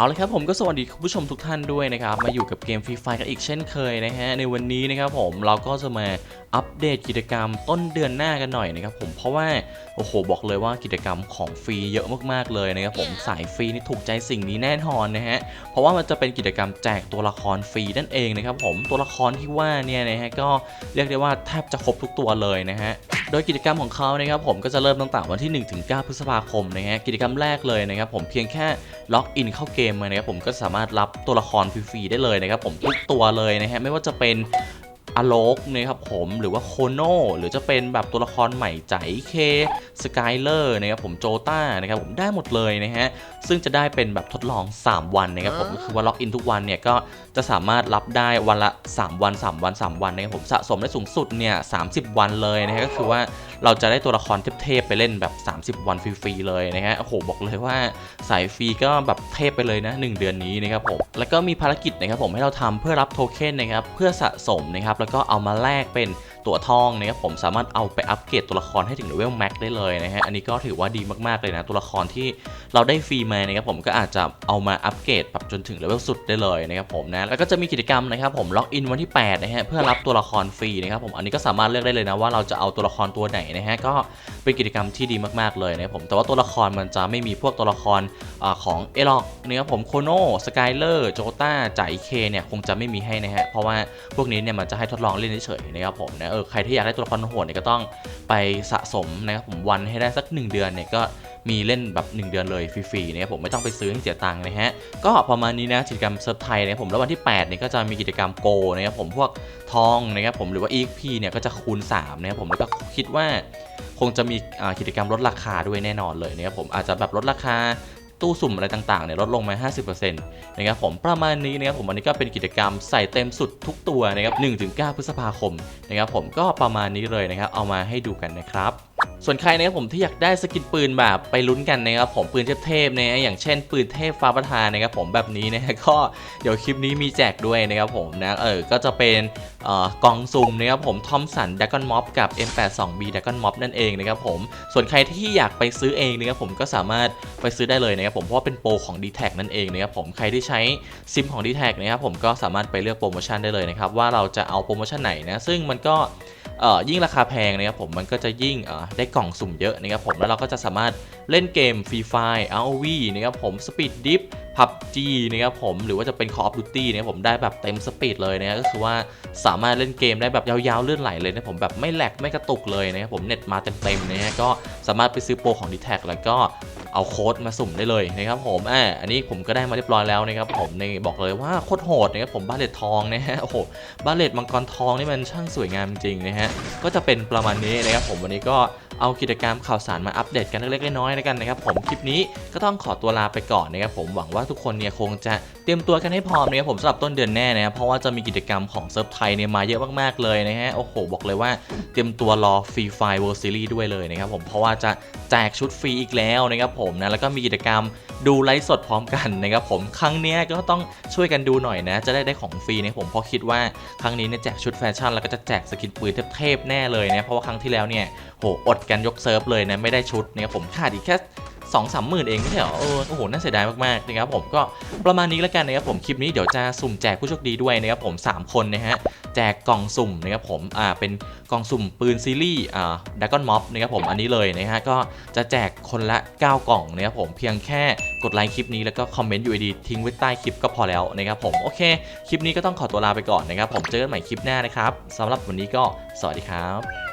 เอาละครับผมก็สวัสดีคุณผู้ชมทุกท่านด้วยนะครับ มาอยู่กับเกมฟรีไฟกันอีกเช่นเคยนะฮะในวันนี้นะครับผมเราก็จะมาอัปเดตกิจกรรมต้นเดือนหน้ากันหน่อยนะครับผมเพราะว่าโอ้โหบอกเลยว่ากิจกรรมของฟรีเยอะมากๆเลยนะครับผมสายฟรีนี่ถูกใจสิ่งนี้แน่นอนนะฮะเพราะว่ามันจะเป็นกิจกรรมแจกตัวละครฟรีนั่นเองนะครับผมตัวละครที่ว่าเนี่ยนะฮะก็เรียกได้ว่าแทบจะครบทุกตัวเลยนะฮะ โดยกิจกรรมของเขานะครับผมก็จะเริ่มตั้งแต่วันที่1ถึง9พฤษภาคมนะฮะกิจกรรมแรกเลยนะครับผมเพียงแค่ล็อกอินเข้าเกมนะครับผมก็สามารถรับตัวละครฟรีๆได้เลยนะครับผมทุกตัวเลยนะฮะไม่ว่าจะเป็น อโลกนะครับผมหรือว่าโคโนหรือจะเป็นแบบตัวละครใหม่ใจเคสกายเลอร์นะครับผมโจต้านะครับผมได้หมดเลยนะฮะซึ่งจะได้เป็นแบบทดลอง 3 วันนะครับผมก็คือว่าล็อกอินทุกวันเนี่ยก็จะสามารถรับได้วันละ 3 วัน 3 วัน 3 วันนะครับผมสะสมได้สูงสุดเนี่ย30วันเลยนะฮะก็คือว่าเราจะได้ตัวละครเทพๆไปเล่นแบบ 30 วันฟรีๆเลยนะฮะโอ้โหบอกเลยว่าสายฟรีก็แบบเทพไปเลยนะ 1 เดือนนี้นะครับผมแล้วก็มีภารกิจนะครับผมให้เราทำเพื่อรับโทเค็นนะครับเพื่อสะสมนะครับแล้วก็เอามาแลกเป็น ตัวทองนะครับผมสามารถเอาไปอัปเกรดตัวละครให้ถึงเลเวลแม็กได้เลยนะฮะอันนี้ก็ถือว่าดีมากๆเลยนะตัวละครที่เราได้ฟรีมานะครับผมก็อาจจะเอามาอัปเกรดแบบจนถึงเลเวลสุดได้เลยนะครับผมนะแล้วก็จะมีกิจกรรมนะครับผมล็อกอินวันที่8นะฮะเพื่อรับตัวละครฟรีนะครับผมอันนี้ก็สามารถเลือกได้เลยนะว่าเราจะเอาตัวละครตัวไหนนะฮะก็เป็นกิจกรรมที่ดีมากๆเลยนะครับผมแต่ว่าตัวละครมันจะไม่มีพวกตัวละครอของเอล็อกนะครับผมโคโนสกายเลอร์โจต้าจ่ายเคเนี่ยคงจะไม่มีให้นะฮะเพราะว่าพวกนี้เนี่ยมันจะให้ทดลองเล่นเฉยๆนะครับผมนะเออใครที่อยากได้ตัวละครโหดเนี่ยก็ต้องไปสะสมนะครับผมวันให้ได้สัก 1 เดือนเนี่ยก็มีเล่นแบบ 1 เดือนเลยฟรีๆนะครับผมไม่ต้องไปซื้อให้เสียตังค์นะฮะก็ประมาณนี้นะกิจกรรมเซิร์ฟไทยนะครับผมแล้ววันที่ 8เนี่ยก็จะมีกิจกรรมโกนะครับผมพวกทองนะครับผมหรือว่า EXP เนี่ยก็จะคูณ3นะครับผมแล้วก็คิดว่าคงจะมีกิจกรรมลดราคาด้วยแน่นอนเลยนะครับผมอาจจะแบบลดราคา ตู้สุ่มอะไรต่างๆเนี่ยลดลงมา 50%นะครับผมประมาณนี้นะครับผมวันนี้ก็เป็นกิจกรรมใส่เต็มสุดทุกตัวนะครับ1-9 พฤษภาคมนะครับผมก็ประมาณนี้เลยนะครับเอามาให้ดูกันนะครับ ส่วนใครนะครับผมที่อยากได้สกินปืนแบบไปลุ้นกันนะครับผมปืนเทพๆนะอย่างเช่น ปืนเทพฟ้าประธานนะครับผมแบบนี้นะฮะก็เดี๋ยวคลิปนี้มีแจกด้วยนะครับผมนะเออก็จะเป็นออกล่องซุ่มนะครับผมทอมสันดักกอนม็อบกับ M82B ดักกอนม็อบนั่นเองนะครับผมส่วนใครที่อยากไปซื้อเองนะครับผมก็สามารถไปซื้อได้เลยนะครับผมเพราะว่าเป็นโปรของ d t แทนั่นเองนะครับผมใครที่ใช้ซิมของ d t แทนะครับผมก็สามารถไปเลือกโปรโมชั่นได้เลยนะครับว่าเราจะเอาโปรโมชั่นไหนนะซึ่งมันก็ ยิ่งราคาแพงนะครับผมมันก็จะยิ่งเอ่อได้กล่องสุ่มเยอะนะครับผมแล้วเราก็จะสามารถเล่นเกม Free Fire ROV นะครับผม Speed Dip PUBG นะครับผมหรือว่าจะเป็น Call of Duty นะครับผมได้แบบเต็มสปีดเลยนะก็คือว่าสามารถเล่นเกมได้แบบยาวๆเลื่อนไหลเลยนะผมแบบไม่แหลกไม่กระตุกเลยนะครับผมเน็ตมาเต็มๆนะฮะก็สามารถไปซื้อโปรของ d t แทแล้วก็ เอาโค้ดมาสุ่มได้เลยนะครับผมอ่าอันนี้ผมก็ได้มาเรียบร้อยแล้วนะครับผมในบอกเลยว่าโคตรโหดนะครับผมบ้าเลตทองนะฮะโอ้โหบ้าเลตมังกรทองนี่มันช่างสวยงามจริงๆนะฮะก็จะเป็นประมาณนี้นะครับผมวันนี้ก็เอากิจกรรมข่าวสารมาอัปเดตกันเล็กๆน้อยๆแล้วกันนะครับผมคลิปนี้ก็ต้องขอตัวลาไปก่อนนะครับผมหวังว่าทุกคนเนี่ยคงจะเตรียมตัวกันให้พร้อมนะครับผมสำหรับต้นเดือนแน่นะครับเพราะว่าจะมีกิจกรรมของเซิร์ฟไทยเนี่ยมาเยอะมากๆเลยนะฮะโอ้โหบอกเลยว่าเตรียมตัวรอฟรีไฟเวิลด์ซีรีส์ด้วยเลยนะครับผมเพราะว่าจะแจกชุดฟรีอีกแล้วนะครับผมนะแล้วก็มีกิจกรรมดูไลฟ์สดพร้อมกันนะครับผมครั้งนี้ก็ต้องช่วยกันดูหน่อยนะ จะได้ได้ของฟรีนะผมเพราะคิดว่าครั้งนี้เนี่ยแจกชุดแฟชั่นแล้วก็จะแจกสกินปืนเทพๆแน่เลยนะเพราะว่าครั้งที่แล้วเนี่ยโหอดกันยกเซิร์ฟเลยนะไม่ได้ชุดนะครับผมขาดอีกแค่ สองสามหมื่นเองไม่ใช่เหรอเออโอ้โหน่าเสียดายมากๆนะครับผมก็ประมาณนี้แล้วกันนะครับผมคลิปนี้เดี๋ยวจะสุ่มแจกผู้โชคดีด้วยนะครับผมสามคนนะฮะแจกกล่องสุ่มนะครับผมอ่าเป็นกล่องสุ่มปืนซีรีส์อ่าดักกอนม็อบนะครับผมอันนี้เลยนะฮะก็จะแจกคนละ 9 กล่องนะครับผมเพียงแค่กดไลค์คลิปนี้แล้วก็คอมเมนต์อยู่ดีทิ้งไว้ใต้คลิปก็พอแล้วนะครับผมโอเคคลิปนี้ก็ต้องขอตัวลาไปก่อนนะครับผมเจอกันใหม่คลิปหน้านะครับสำหรับวันนี้ก็สวัสดีครับ